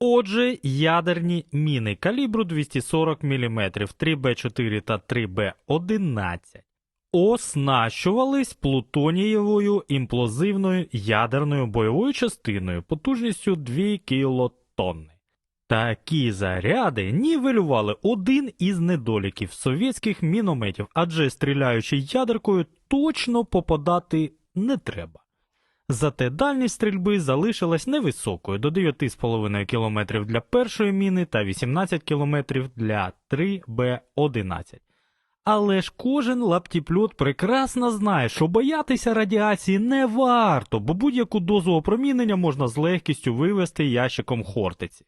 Отже, ядерні міни калібру 240 мм 3Б4 та 3Б11 оснащувались плутонієвою імплозивною ядерною бойовою частиною потужністю 2 кілотонни. Такі заряди нівелювали один із недоліків совєтських мінометів, адже стріляючи ядеркою точно попадати не треба. Зате дальність стрільби залишилась невисокою до 9,5 км для першої міни та 18 км для 3Б11. Але ж кожен лаптіпльот прекрасно знає, що боятися радіації не варто, бо будь-яку дозу опромінення можна з легкістю вивести ящиком хортиці.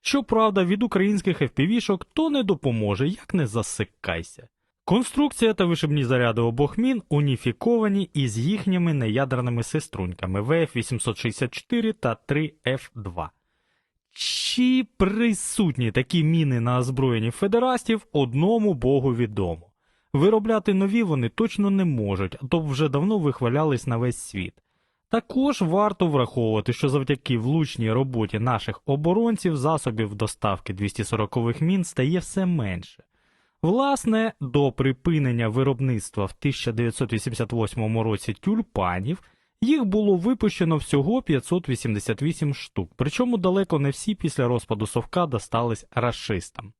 Щоправда, від українських FPV-шок то не допоможе, як не засикайся. Конструкція та вишибні заряди обох мін уніфіковані із їхніми неядерними сеструньками ВФ-864 та 3F2. Чи присутні такі міни на озброєнні федерастів, одному богу відомо. Виробляти нові вони точно не можуть, а то б вже давно вихвалялись на весь світ. Також варто враховувати, що завдяки влучній роботі наших оборонців засобів доставки 240-х мін стає все менше. Власне, до припинення виробництва в 1988 році тюльпанів їх було випущено всього 588 штук, причому далеко не всі після розпаду совка достались рашистам.